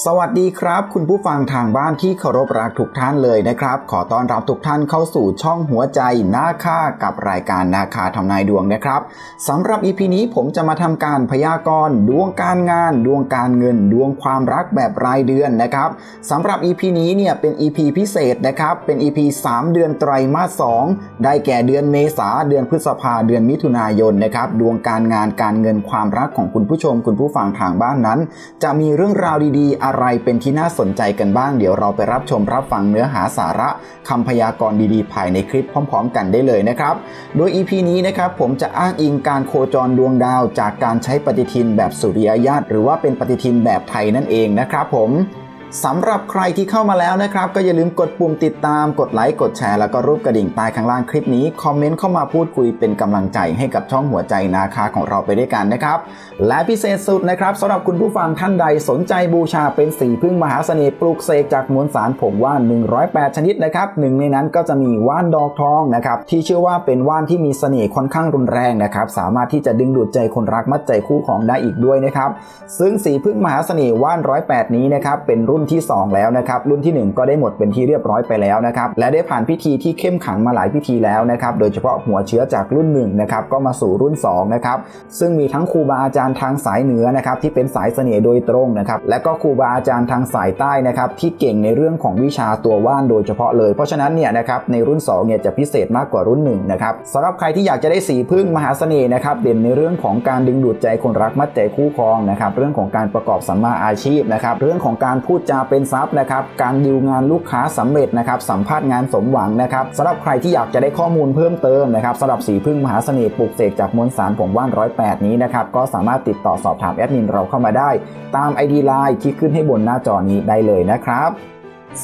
สวัสดีครับ คุณผู้ฟังทางบ้านที่เคารพรักทุกท่านเลยนะครับ ขอต้อนรับทุกท่านเข้าสู่ช่องหัวใจนาคากับรายการนาคาทำนายดวงนะครับสำหรับ EP นี้ผมจะมาทำการพยากรณ์ดวงการงาน ดวงการเงิน ดวงความรักแบบรายเดือนนะครับสำหรับ EP นี้เนี่ยเป็น EP พิเศษนะครับเป็น EP 3เดือนไตรมาส2ได้แก่เดือนเมษาเดือนพฤษภาเดือนมิถุนายนนะครับดวงการงานการเงินความรักของคุณผู้ชม คุณผู้ฟังทางบ้านนั้น จะมีเรื่องราวดีๆอะไรเป็นที่น่าสนใจกันบ้าง เดี๋ยวเราไปรับชมรับฟังเนื้อหาสาระคำพยากรณ์ดีๆ ภายในคลิปพร้อม ๆ กันได้เลยนะครับ โดย EP นี้นะครับผมจะอ้างอิงการโคจรดวงดาว จากการใช้ปฏิทินแบบสุริยญาตหรือว่าเป็นปฏิทินแบบไทยนั่นเองนะครับผม สำหรับใครที่เข้ามาแล้วนะครับ ก็อย่าลืมกดปุ่มติดตามกดไลค์กดแชร์แล้วก็รูปกระดิ่งใต้ข้างล่างคลิปนี้คอมเมนต์เข้ามาพูดคุยเป็นกำลังใจให้กับช่องหัวใจนาคาของเราไปด้วยกันนะครับ และพิเศษสุดนะครับสำหรับคุณผู้ฟังท่านใดสนใจบูชาเป็นสีพึ่งมหาเสน่ห์ปลูกเสกจากมวลสารผงว่าน 108 ชนิดนะครับหนึ่งในนั้นก็จะมีว่านดอกทองนะครับที่เชื่อว่าเป็นว่านที่มีเสน่ห์ค่อนข้างรุนแรงนะครับสามารถที่จะดึงดูดใจคนรักมัดใจคู่ของได้อีกด้วยนะครับซึ่งสีพึ่งมหาเสน่ห์ว่าน 108 นี้นะครับเป็นรุ่นนที่ 2 แล้วนะครับรุ่นที่ 1 ก็ได้หมดเป็นที่เรียบร้อยไปแล้วนะครับและได้ผ่านพิธีที่เข้มขังมาหลายพิธีแล้วนะครับโดยเฉพาะหัวเชื้อจากรุ่น1นะครับก็มาสู่รุ่น2นะครับซึ่งมีทั้งครูบาอาจารย์ทางสายเหนือนะครับที่เป็นสายเสน่ห์โดยตรงนะครับและก็ครูบาอาจารย์ทางสายใต้นะครับที่เก่งในเรื่องของวิชาตัวว่านโดยเฉพาะเลย เพราะฉะนั้นเนี่ยนะครับในรุ่น2เนี่ยจะพิเศษมากกว่ารุ่น1นะครับสำหรับใครที่อยากจะได้สีพึ่งมหาเสน่ห์นะครับเด่นในเรื่องของการดึงดูดใจคนรักมัดใจคู่ครองนะครับเรื่องของการประกอบสัมมาอาชีพนะครับเรื่องของการพูดจาเป็นทรัพย์นะครับ การดิวงานลูกค้าสำเร็จนะครับ สัมภาษณ์งานสมหวังนะครับสำหรับใครที่อยากจะได้ข้อมูลเพิ่มเติมนะครับสำหรับสีพึ่งมหาเสน่ห์ปลูกเสกจากมวลสารผมว่านร้อยแปดนี้นะครับ ก็สามารถติดต่อสอบถามแอดมินเราเข้ามาได้ ตาม ID ไลน์ที่ขึ้นให้บนหน้าจอนี้ได้เลยนะครับ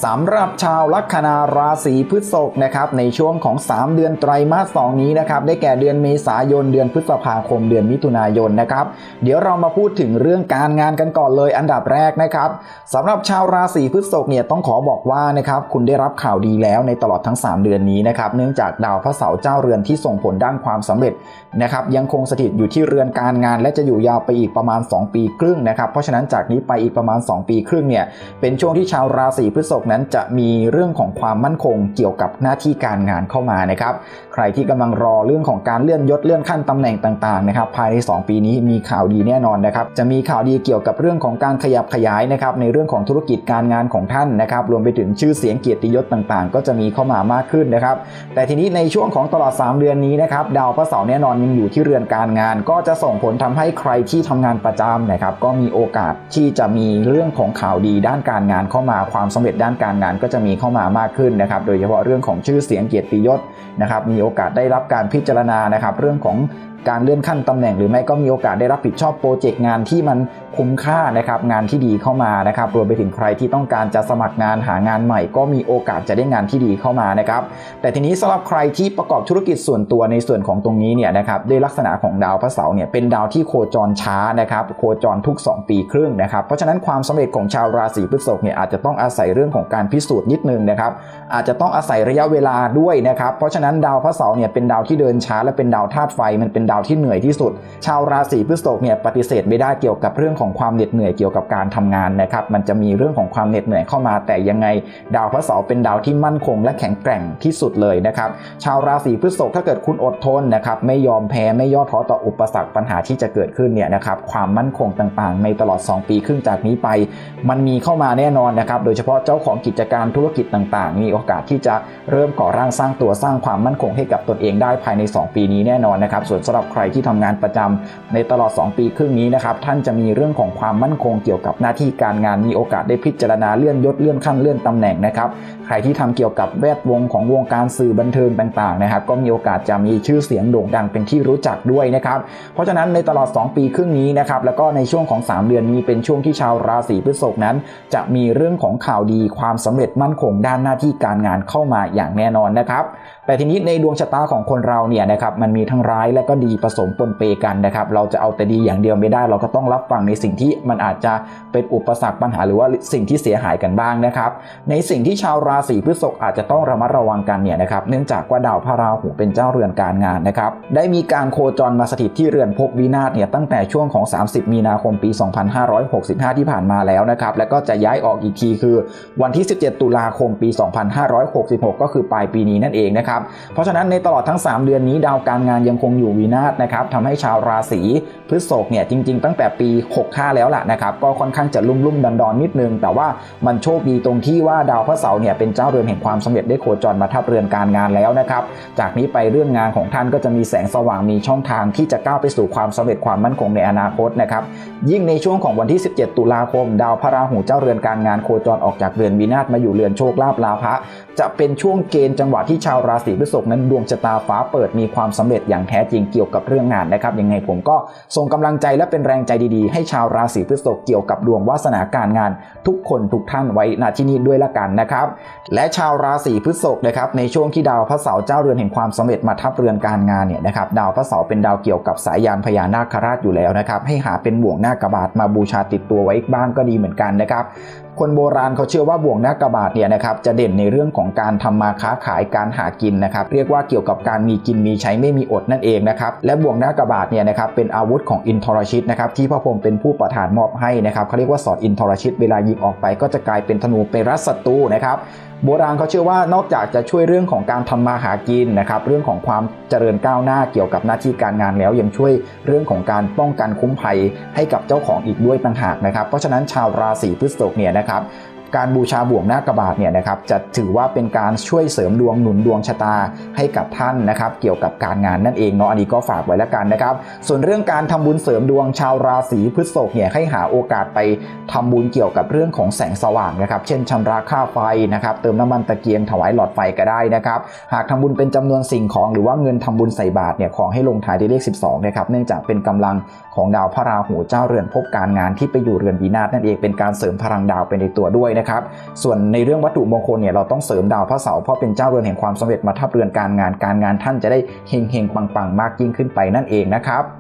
สำหรับชาวลัคนาราศีพฤษภนะครับในช่วงของ 3 เดือนไตรมาส 2 นี้นะครับได้แก่เดือนเมษายน เดือนพฤษภาคม เดือนมิถุนายนนะครับเดี๋ยวเรามาพูดถึงเรื่องการงานกันก่อนเลยอันดับแรกนะครับสำหรับชาวราศีพฤษภเนี่ยต้องขอบอกว่านะครับคุณได้รับข่าวดีแล้วในตลอดทั้ง 3 เดือนนี้นะครับเนื่องจากดาวพระเสาร์เจ้าเรือนที่ส่งผลด้านความสำเร็จนะครับยังคงสถิตอยู่ที่เรือนการงาน และจะอยู่ยาวไปอีกประมาณ 2 ปีครึ่งนะครับเพราะฉะนั้นจากนี้ไปอีกประมาณ 2 ปีครึ่งเนี่ยเป็นช่วงที่ชาวราศีพฤษภนั้นจะมีเรื่องของความมั่นคงเกี่ยวกับหน้าที่การงานเข้ามานะครับ ใครที่กำลังรอเรื่องของการเลื่อนยศเลื่อนขั้นตำแหน่งต่างๆนะครับภายใน 2 ปีนี้มีข่าวดีแน่นอนนะครับจะมีข่าวดีเกี่ยวกับเรื่องของการขยับขยายนะครับในเรื่องของธุรกิจการงานของท่านนะครับรวมไปถึงชื่อเสียงเกียรติยศต่างๆ ก็จะมีเข้ามามากขึ้นนะครับ แต่ทีนี้ในช่วงของตลอด 3 เดือนนี้นะครับดาวพระเสาร์แน่นอนยังอยู่ที่เรือนการงาน ก็จะส่งผลทำให้ใครที่ทำงานประจำนะครับก็มีโอกาสที่จะมีเรื่องของข่าวดีด้านการงานเข้ามาความสำเร็จด้านการงานก็จะมีเข้ามามากขึ้นนะครับ โดยเฉพาะเรื่องของชื่อเสียงเกียรติยศนะครับ มีโอกาสได้รับการพิจารณานะครับ เรื่องของ การเลื่อนขั้นตำแหน่งหรือไม่ก็มีโอกาสได้รับผิดชอบโปรเจกต์งานที่มันคุ้มค่านะครับงานที่ดีเข้ามานะครับรวมไปถึงใครที่ต้องการจะสมัครงานหางานใหม่ ก็มีโอกาสจะได้งานที่ดีเข้ามานะครับแต่ทีนี้สำหรับใครที่ประกอบธุรกิจส่วนตัวในส่วนของตรงนี้เนี่ยนะครับด้วยลักษณะของดาวพระเสาร์เนี่ยเป็นดาวที่โคจรช้านะครับโคจรทุก 2 ปีครึ่งนะครับเพราะฉะนั้นความสำเร็จของชาวราศีพฤษภเนี่ยอาจจะต้องอาศัยเรื่องของการพิสูจน์นิดนึงนะครับอาจจะต้องอาศัยระยะเวลาด้วยนะครับเพราะฉะนั้นดาวพระเสาร์เนี่ยเป็นดาวที่เดินช้าและเป็นดาวธาตุไฟมันเป็นดาวที่เหนื่อยที่สุด ชาวราศีพฤษภเนี่ยปฏิเสธไม่ได้เกี่ยวกับเรื่องของความเหน็ดเหนื่อยเกี่ยวกับการทำงานนะครับมันจะมีเรื่องของความเหน็ดเหนื่อยเข้ามา แต่ยังไง ดาวพระเสาร์เป็นดาวที่มั่นคง และแข็งแกร่งที่สุดเลยนะครับชาวราศีพฤษภถ้าเกิดคุณอดทนนะครับไม่ยอมแพ้ไม่ย่อท้อต่ออุปสรรคปัญหาที่จะเกิดขึ้นเนี่ยนะครับความมั่นคงต่างๆ ในตลอด 2 ปีครึ่งจากนี้ไป มันมีเข้ามาแน่นอนนะครับโดยเฉพาะเจ้าของกิจการธุรกิจต่างๆ มีโอกาสที่จะเริ่มก่อร่างสร้างตัวสร้างความมั่นคงให้กับตนเองได้ภายใน 2 ปีนี้แน่นอนนะครับส่วนสำหรับกับใครที่ทำงานประจำในตลอด 2 ปีครึ่งนี้นะครับท่านจะมีเรื่องของความมั่นคงเกี่ยวกับหน้าที่การงานมีโอกาสได้พิจารณาเลื่อนยศเลื่อนขั้นเลื่อนตำแหน่งนะครับ ใครที่ทำเกี่ยวกับแวดวงของวงการสื่อบันเทิงต่างๆนะครับก็มีโอกาสจะมีชื่อเสียงโด่งดังเป็นที่รู้จักด้วยนะครับเพราะฉะนั้นในตลอด 2 ปีครึ่งนี้นะครับแล้วก็ในช่วงของ 3 เดือนนี้เป็นช่วงที่ชาวราศีพฤษภนั้น จะมีเรื่องของข่าวดีความสำเร็จมั่นคงด้านหน้าที่การงานเข้ามาอย่างแน่นอนนะครับแต่ทีนี้ในดวงชะตาของคนเราเนี่ยนะครับมันมีทั้งร้ายและก็ดีดีผสมปนเปกันนะครับเราจะเอาแต่ดีอย่างเดียวไม่ได้ เราก็ต้องรับฟังในสิ่งที่มันอาจจะเป็นอุปสรรคปัญหาหรือว่าสิ่งที่เสียหายกันบ้างนะครับในสิ่งที่ชาวราศีพฤษภอาจจะต้องระมัดระวังกันเนี่ยนะครับเนื่องจากว่าดาวพระราหูเป็นเจ้าเรือนการงานนะครับได้มีการโคจรมาสถิตที่เรือนภพวินาศเนี่ยตั้งแต่ช่วงของ 30 มีนาคมปี 2565 ที่ผ่านมาแล้วนะครับแล้วก็จะย้ายออกอีกทีคือ วันที่ 17 ตุลาคมปี 2566 ก็คือปลายปีนี้นั่นเองนะครับเพราะฉะนั้นในตลอดทั้ง 3 เดือนนี้ดาวการงานยังคงอยู่วินาศนะครับทำให้ชาวราศีพฤษภเนี่ยจริง ๆ ตั้งแต่ปี 65 แล้วล่ะนะครับก็ค่อนข้างจะลุ่มลุ่มดอนดอนนิดนึง แต่ว่ามันโชคดีตรงที่ว่าดาวพระเสาร์เนี่ยเป็นเจ้าเรือนแห่งความสำเร็จได้โคจรมาทับเรือนการงานแล้วนะครับ จากนี้ไปเรื่องงานของท่านก็จะมีแสงสว่างมีช่องทางที่จะก้าวไปสู่ความสำเร็จความมั่นคงในอนาคตนะครับ ยิ่งในช่วงของวันที่ 17 ตุลาคม ดาวพระราหูเจ้าเรือนการงานโคจรออกจากเรือนวินาศมาอยู่เรือนโชคลาภลาภะจะเป็นช่วงเกณฑ์จังหวะที่ชาวราศีพฤษภนั้นดวงชะตาฟ้าเปิดมีความสำเร็จอย่างแท้จริงเกี่ยวกับเรื่องงานนะครับยังไงผมก็ส่งกำลังใจและเป็นแรงใจดีๆ ให้ชาวราศีพฤษภเกี่ยวกับดวงวาสนาการงาน ทุกคนทุกท่านไว้ณที่นี้ด้วยละกันนะครับ และชาวราศีพฤษภนะครับในช่วงที่ดาวพระเสาร์เจ้าเรือนแห่งความสำเร็จมาทับเรือนการงานเนี่ยนะครับดาวพระเสาร์เป็นดาวเกี่ยวกับสายยานพญานาคราชอยู่แล้วนะครับให้หาเป็นบ่วงหน้ากระบาดมาบูชาติดตัวไว้บ้างก็ดีเหมือนกันนะครับ คนโบราณเขาเชื่อว่าบ่วงหน้ากระบาดเนี่ยนะครับจะเด่นในเรื่องของการทำมาค้าขายการหากินนะครับ เรียกว่าเกี่ยวกับการมีกินมีใช้ไม่มีอดนั่นเองนะครับและบ่วงหน้ากระบาดเนี่ยนะครับเป็นอาวุธของอินทรชิตนะครับที่พระพรหมเป็นผู้ประทานมอบให้นะครับเขาเรียกว่าสอดอินทรชิตเวลายิงออกไป ก็จะกลายเป็นธนูไปรัศตรูนะครับโบราณเขาเชื่อว่านอกจากจะช่วยเรื่องของการทำมาหากินนะครับเรื่องของความเจริญก้าวหน้าเกี่ยวกับหน้าที่การงานแล้ว ยังช่วยเรื่องของการป้องกันคุ้มภัยให้กับเจ้าของอีกด้วยต่างหากนะครับ เพราะฉะนั้นชาวราศีพฤษภเนี่ยนะครับครับ การบูชาบ่วงหน้ากระบาดเนี่ยนะครับจะถือว่าเป็นการช่วยเสริมดวงหนุนดวงชะตาให้กับท่านนะครับ เกี่ยวกับการงานนั่นเองเนาะอันนี้ก็ฝากไว้แล้วกันนะครับ ส่วนเรื่องการทำบุญเสริมดวงชาวราศีพฤษภเนี่ยให้หาโอกาสไปทำบุญเกี่ยวกับเรื่องของแสงสว่างนะครับ เช่นชำระค่าไฟนะครับ เติมน้ำมันตะเกียงถวายหลอดไฟก็ได้นะครับ หากทำบุญเป็นจำนวนสิ่งของหรือว่าเงินทำบุญใส่บาตรเนี่ยขอให้ลงท้ายด้วยเลข 12นะครับเนื่องจากเป็นกำลังของดาวพระราหูเจ้าเรือนภพการงานที่ไปอยู่เรือนวินาศนั่นเองเป็นการเสริมพลังดาวไปในตัวด้วยนะครับ ส่วนในเรื่องวัตถุมงคลเนี่ยเราต้องเสริมดาวพระเสาร์เพราะเป็นเจ้าเรือนแห่งความสำเร็จมาทับเรือนการงานการงานท่านจะได้เฮงเฮงปังปังๆมากยิ่งขึ้นไปนั่นเองนะครับ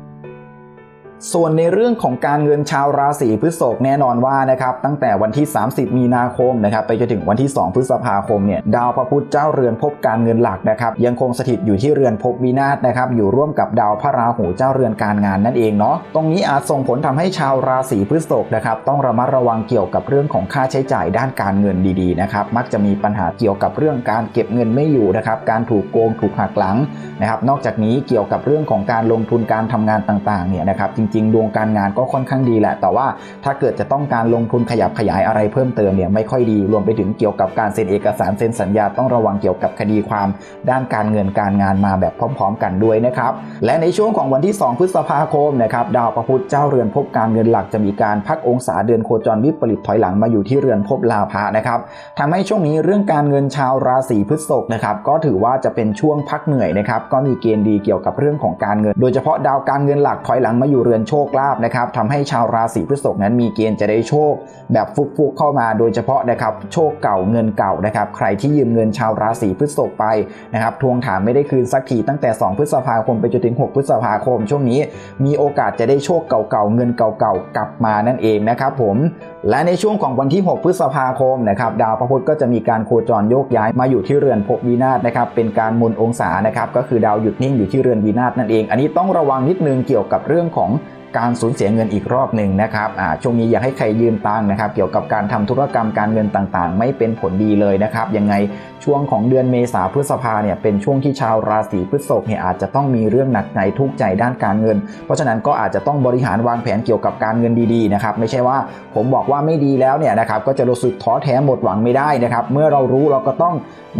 ส่วนในเรื่องของการเงินชาวราศีพฤษภแน่นอนว่านะครับตั้งแต่วันที่ 30 มีนาคมนะครับไปจนถึงวันที่ 2 พฤษภาคมเนี่ยดาวพระพุธเจ้าเรือนภพการเงินหลักนะครับยังคงสถิตอยู่ที่เรือนภพวินาศนะครับอยู่ร่วมกับดาวพระราหูเจ้าเรือนการงานนั่นเองเนาะตรงนี้อาจส่งผลทำให้ชาวราศีพฤษภนะครับต้องระมัดระวังเกี่ยวกับเรื่องของค่าใช้จ่ายด้านการเงินดีๆนะครับมักจะมีปัญหาเกี่ยวกับเรื่องการเก็บเงินไม่อยู่นะครับการถูกโกงถูกหักหลังนะครับนอกจากนี้เกี่ยวกับเรื่องของการลงทุนการทำงานต่างๆเนี่ยนะครับจริง ๆ ดวงการงานก็ค่อนข้างดีแหละ แต่ว่าถ้าเกิดจะต้องการลงทุนขยับขยายอะไรเพิ่มเติมเนี่ยไม่ค่อยดีรวมไปถึงเกี่ยวกับการเซ็นเอกสารเซ็นสัญญาต้องระวังเกี่ยวกับคดีความ ด้านการเงินการงานมาแบบพร้อม ๆ กันด้วยนะครับและในช่วงของวันที่ 2 พฤษภาคมนะครับดาวพระพุธเจ้าเรือนภพการเงินหลักจะมีการพักองศาเดือนโคจรวิปริตถอยหลังมาอยู่ที่เรือนภพลาภะนะครับทำให้ช่วงนี้เรื่องการเงินชาวราศีพฤษภนะครับก็ถือว่าจะเป็นช่วงพักเหนื่อยนะครับก็มีเกณฑ์ดีเกี่ยวกับเรื่องของการเงิน โดยเฉพาะดาวการเงินหลักถอยหลังมาอยู่เรือนโชคลาภนะครับทำให้ชาวราศีพฤษภนั้นมีเกณฑ์จะได้โชค แบบฟุกๆเข้ามาโดยเฉพาะนะครับโชคเก่าเงินเก่านะครับใครที่ยืมเงินชาวราศีพฤษภไปนะครับทวงถามไม่ได้คืนสักทีตั้งแต่ 2 พฤษภาคมไปจนถึง 6 พฤษภาคม ช่วงนี้ มีโอกาสจะได้โชคเก่าๆเงินเก่าๆกลับมานั่นเองนะครับผมและในช่วงของวันที่ 6 พฤษภาคมนะครับดาวพระพุธก็จะมีการโคจรโยกย้ายมาอยู่ที่เรือนภพวินาศนะครับเป็นการมุนองศานะครับก็คือดาวหยุดนิ่งอยู่ที่เรือนวินาศนั่นเอง อันนี้ต้องระวังนิดนึงเกี่ยวกับเรื่องของ การสูญเสียเงินอีกรอบหนึ่งนะครับช่วงนี้อยากให้ใครยืมตังค์นะครับ เกี่ยวกับการทำธุรกรรมการเงินต่างๆ ไม่เป็นผลดีเลยนะครับ ยังไงช่วงของเดือนเมษาพฤษภาเนี่ยเป็นช่วงที่ชาวราศีพฤษภเนี่ยอาจจะต้องมีเรื่องหนักใจทุกใจด้านการเงิน เพราะฉะนั้นก็อาจจะต้องบริหารวางแผนเกี่ยวกับการเงินดีๆนะครับ ไม่ใช่ว่าผมบอกว่าไม่ดีแล้วเนี่ยนะครับก็จะรู้สึกท้อแท้หมดหวังไม่ได้นะครับ เมื่อเรารู้เราก็ต้อง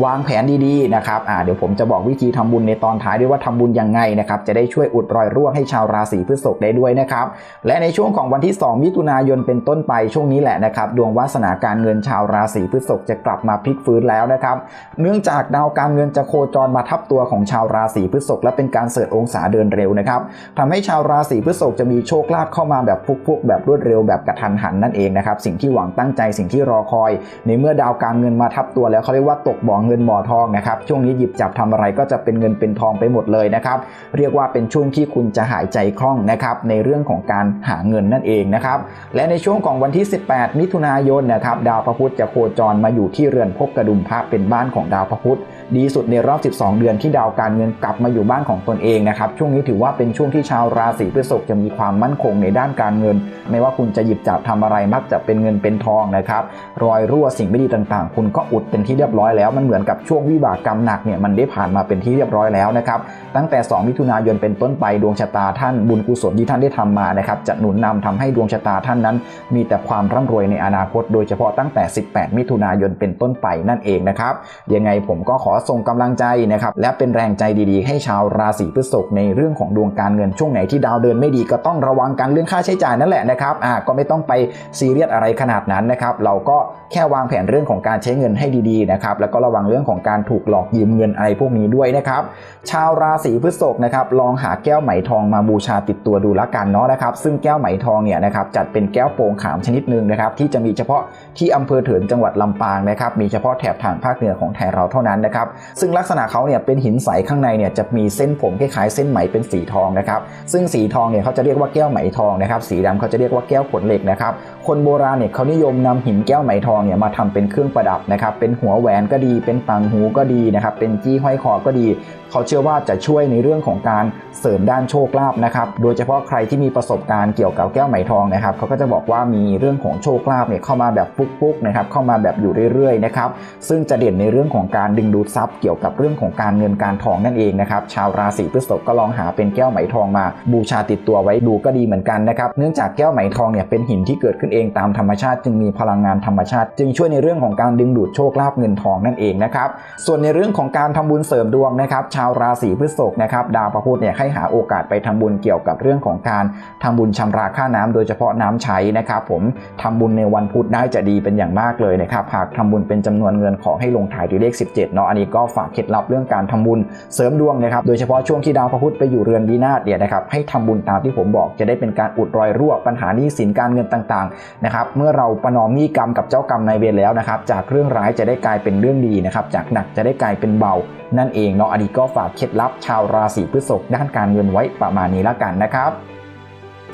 วางแผนดีๆนะครับอ่าเดี๋ยวผมจะบอกวิธีทำบุญในตอนท้ายด้วยว่าทำบุญยังไงนะครับจะได้ช่วยอุดรอยรั่วให้ชาวราศีพฤษภได้ด้วยนะครับ และในช่วงของวันที่ 2 มิถุนายนเป็นต้นไปช่วงนี้แหละนะครับ ดวงวาสนาการเงินชาวราศีพฤษภจะกลับมาพลิกฟื้นแล้วนะครับ เนื่องจากดาวการเงินจะโคจรมาทับตัวของชาวราศีพฤษภและเป็นการเสริฐองศาเดินเร็วนะครับทำให้ชาวราศีพฤษภจะมีโชคลาภเข้ามาแบบฟุกๆแบบรวดเร็วแบบกระทันหันนั่นเองนะครับสิ่งที่หวังตั้งใจสิ่งที่รอคอย ในเมื่อดาวการเงินมาทับตัวแล้วเขาเรียกว่าตกบ่อเงินบ่อทองนะครับช่วงนี้หยิบจับทำอะไรก็จะเป็นเงินเป็นทองไปหมดเลยนะครับเรียกว่าเป็นช่วงที่คุณจะหายใจคล่องนะครับในเรื่องของการหาเงินนั่นเองนะครับและในช่วงของวันที่ 18 มิถุนายนนะครับดาวพระพุธจะโคจรมาอยู่ที่เรือนภพกระดุมพระเป็นบ้านของดาวพระพุธ ดีสุดในรอบ 12 เดือนที่ดาวการเงินกลับมาอยู่บ้านของตนเองนะครับช่วงนี้ถือว่าเป็นช่วงที่ชาวราศีพฤษภจะมีความมั่นคงในด้านการเงิน ไม่ว่าคุณจะหยิบจับทำอะไรมักจะเป็นเงินเป็นทองนะครับรอยรั่วสิ่งไม่ดีต่างๆ คุณก็อุดเป็นที่เรียบร้อยแล้วมันเหมือนกับช่วงวิบากกรรมหนักเนี่ยมันได้ผ่านมาเป็นที่เรียบร้อยแล้วนะครับตั้งแต่ 2 มิถุนายนเป็นต้นไปดวงชะตาท่านบุญกุศลที่ท่านได้ทำมานะครับจะหนุนนำทำให้ดวงชะตาท่านนั้น มีแต่ความร่ำรวยในอนาคต โดยเฉพาะตั้งแต่ 18 มิถุนายนเป็นต้นไปนั่นเองนะครับยังไงผมก็ขอส่งกำลังใจนะครับและเป็นแรงใจดีๆ ให้ชาวราศีพฤษภในเรื่องของดวงการเงินช่วงไหนที่ดาวเดินไม่ดีก็ต้องระวังกันเรื่องค่าใช้จ่ายนั่นแหละนะครับอ่าก็ไม่ต้องไปซีเรียสอะไรขนาดนั้นนะครับเราก็แค่วางแผนเรื่องของการใช้เงินให้ดีๆนะครับแล้วก็ระวังเรื่องของการถูกหลอกยืมเงินอะไรพวกนี้ด้วยนะครับชาวราศีพฤษภนะครับลองหาแก้วไหมทองมาบูชาติดตัวดูละกันเนาะนะครับซึ่งแก้วไหมทองเนี่ยนะครับจัดเป็นแก้วโป่งขามชนิดหนึ่งนะครับที่จะมีเฉพาะที่อำเภอเถินจังหวัดลำปางนะครับมีเฉพาะแถบทางภาคเหนือของไทยเราเท่านั้นนะครับซึ่งลักษณะเขาเนี่ยเป็นหินใสข้างในเนี่ยจะมีเส้นผมคล้ายๆเส้นไหมเป็นสีทองนะครับซึ่งสีทองเนี่ยเขาจะเรียกว่าแก้วไหมทองนะครับสีดำเขาจะเรียกว่าแก้วขนเหล็กนะครับคนโบราณเนี่ยเขานิยมนำหินแก้วไหมทองเนี่ยมาทำเป็นเครื่องประดับนะครับเป็นหัวแหวนก็ดี เป็นต่างหูก็ดีนะครับเป็นจี้ห้อยคอก็ดี เขาเชื่อว่าจะช่วยในเรื่องของการเสริมด้านโชคลาภนะครับโดยเฉพาะใครที่มีประสบการณ์เกี่ยวกับแก้วไหมทองนะครับเขาก็จะบอกว่ามีเรื่องของโชคลาภเนี่ยเข้ามาแบบฟุกๆนะครับเข้ามาแบบอยู่เรื่อยๆนะครับซึ่งจะเด่นในเรื่องของการดึงดูดทรัพย์เกี่ยวกับเรื่องของการเงินการทองนั่นเองนะครับชาวราศีพฤษภก็ลองหาเป็นแก้วไหมทองมา บูชาติดตัวไว้ดูก็ดีเหมือนกันนะครับเนื่องจากแก้วไหมทองเนี่ยเป็นหินที่เกิดขึ้นเองตามธรรมชาติจึงมีพลังงานธรรมชาติ จึงช่วยในเรื่องของการดึงดูดโชคลาภเงินทองนั่นเองนะครับส่วนในเรื่องของการทำบุญเสริมดวงนะครับชาวราศีพฤษภนะครับดาวพระพุธเนี่ยให้หาโอกาสไปทำบุญเกี่ยวกับเรื่องของการทำบุญชำระค่าน้ำโดยเฉพาะน้ำใช้นะครับผมทำบุญในวันพุธได้จะดีเป็นอย่างมากเลยนะครับหากทำบุญเป็นจำนวนเงินขอให้ลงท้ายด้วยเลข 17เนาะอันนี้ก็ฝากเคล็ดลับเรื่องการทำบุญเสริมดวงนะครับ โดยเฉพาะช่วงที่ดาวพระพุธไปอยู่เรือนวินาศเนี่ยนะครับให้ทำบุญตามที่ผมบอกจะได้เป็นการอุดรอยรั่วปัญหาหนี้สินการเงินต่างๆนะครับเมื่อเราประนอมหนี้กรรมกับเจ้ากรรมนายเวรแล้วนะครับจากเรื่องร้ายจะได้กลายเป็นเรื่องดีนะครับจากหนักจะได้กลายเป็นเบา นั่นเองเนาะอันนี้ก็ฝากเคล็ดลับชาวราศีพฤษภด้านการเงินไว้ประมาณนี้ละกันนะครับ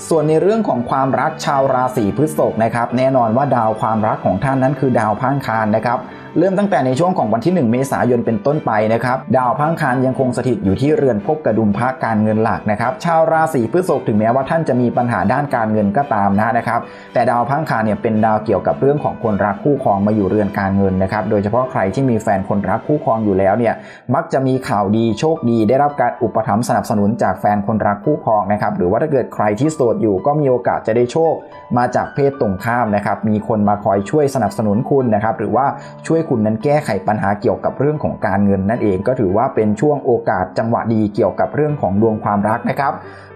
ส่วนในเรื่องของความรักชาวราศีพฤษภนะครับ แน่นอนว่าดาวความรักของท่านนั้นคือดาวพังคารนะครับ เริ่มตั้งแต่ในช่วงของวันที่ 1 เมษายนเป็นต้นไปนะครับ ดาวพังคารยังคงสถิตอยู่ที่เรือนภพกระดุมพระการเงินหลักนะครับ ชาวราศีพฤษภถึงแม้ว่าท่านจะมีปัญหาด้านการเงินก็ตามนะนะครับ แต่ดาวพังคารเนี่ยเป็นดาวเกี่ยวกับเรื่องของคนรักคู่ครองมาอยู่เรือนการเงินนะครับ โดยเฉพาะใครที่มีแฟนคนรักคู่ครองอยู่แล้วเนี่ยมักจะมีข่าวดีโชคดี ได้รับการอุปถัมภ์สนับสนุนจากแฟนคนรักคู่ครองนะครับ หรือว่าถ้าเกิดใครที่โสดอยู่ก็มีโอกาสจะได้โชค มาจากเพศตรงข้ามนะครับ มีคนมาคอยช่วยสนับสนุนคุณนะครับ หรือว่าช่วยคุณนั้นแก้ไขปัญหาเกี่ยวกับเรื่องของการเงินนั่นเอง ก็ถือว่าเป็นช่วงโอกาสจังหวะดีเกี่ยวกับเรื่องของดวงความรักนะครับ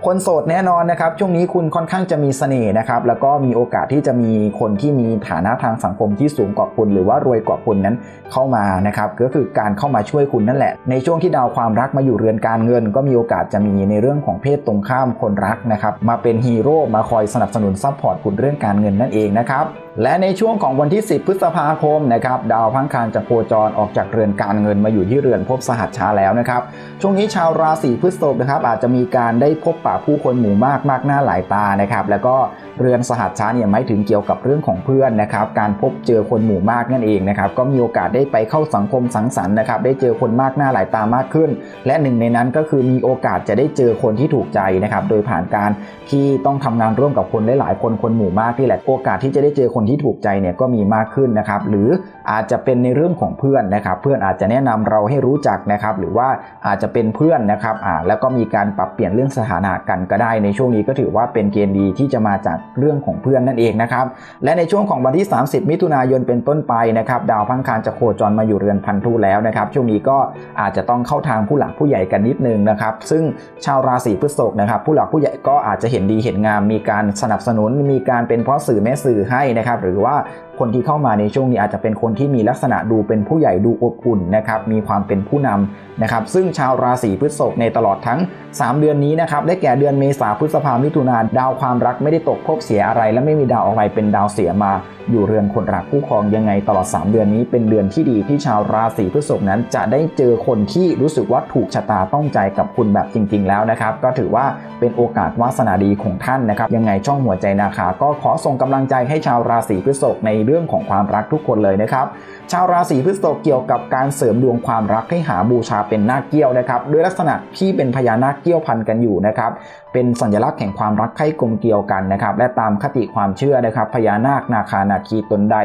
คนโสดแน่นอนนะครับ ช่วงนี้คุณค่อนข้างจะมีเสน่ห์นะครับแล้วก็มีโอกาสที่จะมีคนที่มีฐานะทางสังคมที่สูงกว่าคุณ หรือว่ารวยกว่าคุณนั้นเข้ามานะครับก็คือการเข้ามาช่วยคุณนั่นแหละ ในช่วงที่ดาวความรักมาอยู่เรือนการเงิน ก็มีโอกาสจะมีในเรื่องของเพศตรงข้ามคนรักนะครับมาเป็นฮีโร่มาคอยสนับสนุนซัพพอร์ตคุณเรื่องการเงินนั่นเองนะครับ และในช่วงของวันที่ 10 พฤษภาคมนะครับดาวพังคารจะโคจรออกจากเรือนการเงินมาอยู่ที่เรือนภพสหัชชาแล้วนะครับช่วงนี้ชาวราศีพฤษภนะครับอาจจะมีการได้พบปะผู้คนหมู่มากมากหน้าหลายตานะครับแล้วก็เรือนสหัชชาเนี่ยหมายถึงเกี่ยวกับเรื่องของเพื่อนนะครับการพบเจอคนหมู่มากนั่นเองนะครับก็มีโอกาสได้ไปเข้าสังคมสังสรรค์นะครับได้เจอคนมากหน้าหลายตามากขึ้น และหนึ่งในนั้นก็คือมีโอกาสจะได้เจอคนที่ถูกใจนะครับโดยผ่านการที่ต้องทำงานร่วมกับคนหลายๆคนคนหมู่มากที่แหละโอกาสที่จะได้เจอคนที่ถูกใจเนี่ยก็มีมากขึ้นนะครับ หรืออาจจะเป็นในเรื่องของเพื่อนนะครับ เพื่อนอาจจะแนะนำเราให้รู้จักนะครับ หรือว่าอาจจะเป็นเพื่อนนะครับอ่าแล้วก็มีการปรับเปลี่ยนเรื่องสถานะกันก็ได้ในช่วงนี้ก็ถือว่าเป็นเกณฑ์ดีที่จะมาจากเรื่องของเพื่อนนั่นเองนะครับ และในช่วงของวันที่ 30 มิถุนายนเป็นต้นไปนะครับดาวพังคารจะโคจรมาอยู่เรือนพันธุแล้วนะครับ ช่วงนี้ก็อาจจะต้องเข้าทางผู้หลักผู้ใหญ่กันนิดนึงนะครับ ซึ่งชาวราศีพฤษภนะครับ ผู้หลักผู้ใหญ่ก็อาจจะเห็นดีเห็นงามมีการสนับสนุนมีการเป็นพ่อสื่อแม่สื่อให้นะครับหรือว่า คนที่เข้ามาในช่วงนี้อาจจะเป็นคนที่มีลักษณะดูเป็นผู้ใหญ่ดูอบอุ่นนะครับมีความเป็นผู้นำนะครับซึ่งชาวราศีพฤษภในตลอดทั้ง 3 เดือนนี้นะครับได้แก่เดือนเมษาพฤษภามิถุนาดาวความรักไม่ได้ตกภพเสียอะไร และไม่มีดาวอะไรเป็นดาวเสียมาอยู่เรือนคนรักคู่ครองยังไงตลอด 3 เดือนนี้เป็นเดือนที่ดีที่ชาวราศีพฤษภนั้น จะได้เจอคนที่รู้สึกว่าถูกชะตาต้องใจกับคุณแบบจริง ๆ แล้วนะครับ ก็ถือว่าเป็นโอกาสวาสนาดีของท่านนะครับ ยังไงช่องหัวใจนาคาก็ขอส่งกำลังใจให้ชาวราศีพฤษภในเรื่องของความรักทุกคนเลยนะครับ ชาวราศีพฤษภเกี่ยวกับการเสริมดวงความรักให้หาบูชาเป็นนาคเกี้ยวนะครับด้วยลักษณะที่เป็นพญานาคเกี้ยวพันกันอยู่นะครับเป็นสัญลักษณ์แห่งความรักใคร่กลมเกลียวกันนะครับและตามคติความเชื่อนะครับพญานาคนาคานาคีตนใด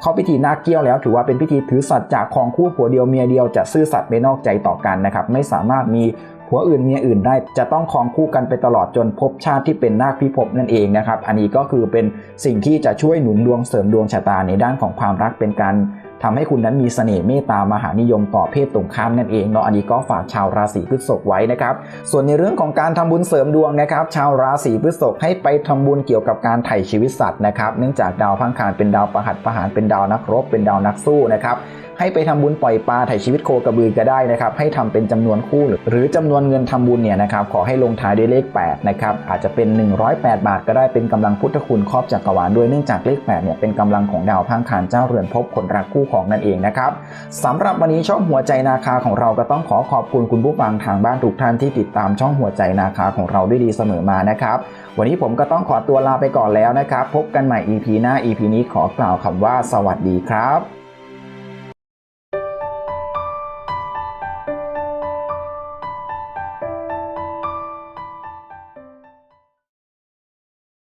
เข้าพิธีนาคเกี้ยวแล้วถือว่าเป็นพิธีถือสัตว์จากของคู่ผัวเดียวเมียเดียวจะซื่อสัตย์ไม่นอกใจต่อกันนะครับไม่สามารถมี ผัวอื่นเมียอื่นได้จะต้องครองคู่กันไปตลอดจนพบชาติที่เป็นนาคพิภพนั่นเองนะครับ อันนี้ก็คือเป็นสิ่งที่จะช่วยหนุนดวงเสริมดวงชะตาในด้านของความรักเป็นการทำให้คุณนั้นมีเสน่ห์เมตตามหานิยมต่อเพศตรงข้ามนั่นเองเนาะอันนี้ก็ฝากชาวราศีพฤษภไว้นะครับ ส่วนในเรื่องของการทำบุญเสริมดวงนะครับ ชาวราศีพฤษภให้ไปทำบุญเกี่ยวกับการไถ่ชีวิตสัตว์นะครับ เนื่องจากดาวพังคารเป็นดาวประหัตประหารเป็นดาวนักรบเป็นดาวนักสู้นะครับ ให้ไปทำบุญปล่อยปลาถ่ายชีวิตโคกระบือก็ได้นะครับให้ทำเป็นจำนวนคู่หรือจำนวนเงินทำบุญเนี่ยนะครับขอให้ลงท้ายด้วยเลข8นะครับอาจจะเป็น 108 บาทก็ได้เป็นกำลังพุทธคุณครอบจักรวาลด้วยเนื่องจากเลข8เนี่ยเป็นกำลังของดาวพังคารเจ้าเรือนภพคนรักคู่ของนั่นเองนะครับสำหรับวันนี้ช่องหัวใจนาคาของเราก็ต้องขอขอบคุณคุณผู้ฟังทางบ้านทุกท่านที่ติดตามช่องหัวใจนาคาของเราด้วยดีเสมอมานะครับวันนี้ผมก็ต้องขอตัวลาไปก่อนแล้วนะครับ พบกันใหม่ EP หน้า EP นี้ขอกล่าวคำว่าสวัสดีครับ